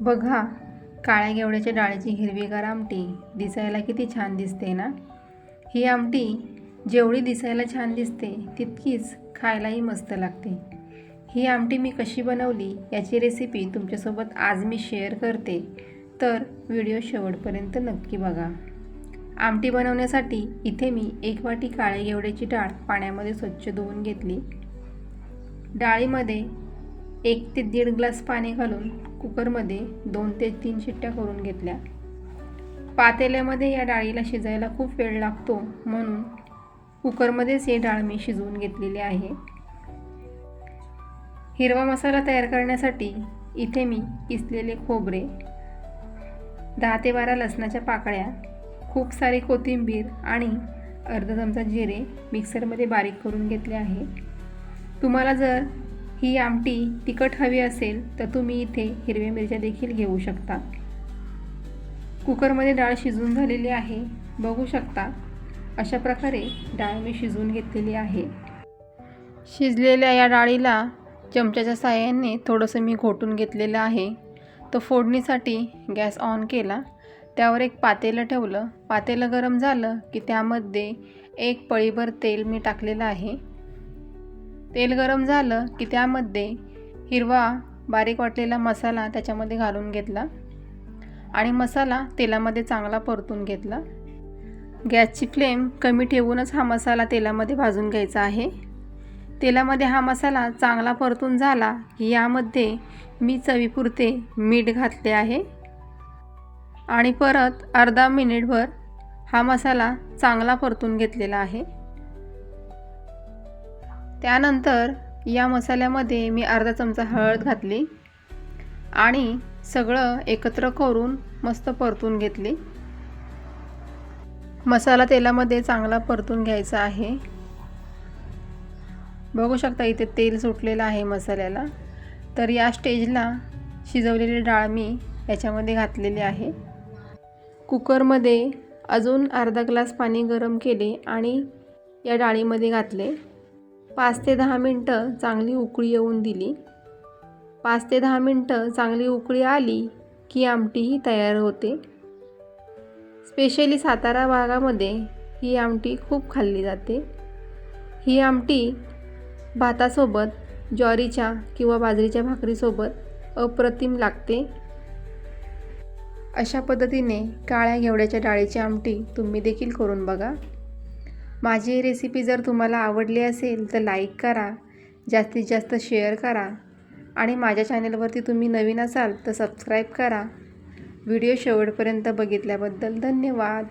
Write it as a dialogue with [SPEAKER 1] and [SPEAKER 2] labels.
[SPEAKER 1] बघा काळ्या गेवड्याच्या डाळीची हिरवीगार आमटी दिसायला किती छान दिसते ना? ही आमटी जेवढी दिसायला छान दिसते तितकीच खायलाही मस्त लागते. ही आमटी मी कशी बनवली याची रेसिपी तुमच्यासोबत आज मी शेअर करते. तर व्हिडिओ शेवटपर्यंत नक्की बघा. आमटी बनवण्यासाठी इथे मी एक वाटी काळे गेवड्याची डाळ पाण्यामध्ये स्वच्छ धुवून घेतली. डाळीमध्ये एक ते दीड ग्लास पाणी घालून कुकरमध्ये दोन ते तीन शिट्ट्या करून घेतल्या. पातेल्यामध्ये या डाळीला शिजायला खूप वेळ लागतो म्हणून कुकरमध्येच ही डाळ मी शिजवून घेतलेली आहे. हिरवा मसाला तयार करण्यासाठी इथे मी किसलेले खोबरे दहा ते बारा लसणाच्या पाकळ्या खूप सारी कोथिंबीर आणि अर्धा चमचा जिरे मिक्सरमध्ये बारीक करून घेतले आहे. तुम्हाला जर ही आमटी तिखट हवी असेल तर तुम्ही इथे हिरव्या मिरच्या देखील घेऊ शकता. कुकरमध्ये डाळ शिजून झालेली आहे. बघू शकता अशा प्रकारे डाळ मी शिजवून घेतलेली आहे. शिजलेल्या या डाळीला चमच्याच्या साहाय्याने थोडंसं मी घोटून घेतलेलं आहे. तो फोडणीसाठी गॅस ऑन केला. त्यावर एक पातेलं ठेवलं. पातेलं गरम झालं की त्यामध्ये एक पळीभर तेल मी टाकलेलं आहे. तेल गरम झालं की त्यामध्ये हिरवा बारीक वाटलेला मसाला त्याच्यामध्ये घालून घेतला आणि मसाला तेलामध्ये चांगला परतून घेतला. गॅसची फ्लेम कमी ठेवूनच हा मसाला तेलामध्ये भाजून घ्यायचा आहे. तेलामध्ये हा मसाला चांगला परतून झाला की यामध्ये मी चवीपुरते मीठ घातले आहे. आणि परत अर्धा मिनिटभर हा मसाला चांगला परतून घेतलेला आहे. त्यानंतर या मसाल्यामध्ये मी अर्धा चमचा हळद घातली आणि सगळं एकत्र करून मस्त परतून घेतली. मसाला तेलामध्ये चांगला परतून घ्यायचा आहे. बघू शकता इथे तेल सुटलेलं आहे मसाल्याला. तर या स्टेजला शिजवलेली डाळ मी याच्यामध्ये घातलेली आहे. कुकरमध्ये अजून अर्धा ग्लास पाणी गरम केले आणि या डाळीमध्ये घातले. पाच ते दहा मिनटं चांगली उकळी येऊन दिली. पाच ते दहा मिनटं चांगली उकळी आली की आमटीही तयार होते. स्पेशली सातारा भागामध्ये ही आमटी खूप खाल्ली जाते. ही आमटी भातासोबत ज्वारीच्या किंवा बाजरीच्या भाकरीसोबत अप्रतिम लागते. अशा पद्धतीने काळ्या घेवड्याच्या डाळीची आमटी तुम्ही देखील करून बघा. माझी ही रेसिपी जर तुम्हाला आवडली असेल तर लाईक करा जास्तीत जास्त शेअर करा आणि माझ्या चॅनलवरती तुम्ही नवीन असाल तर सबस्क्राईब करा. व्हिडिओ शेवटपर्यंत बघितल्याबद्दल धन्यवाद.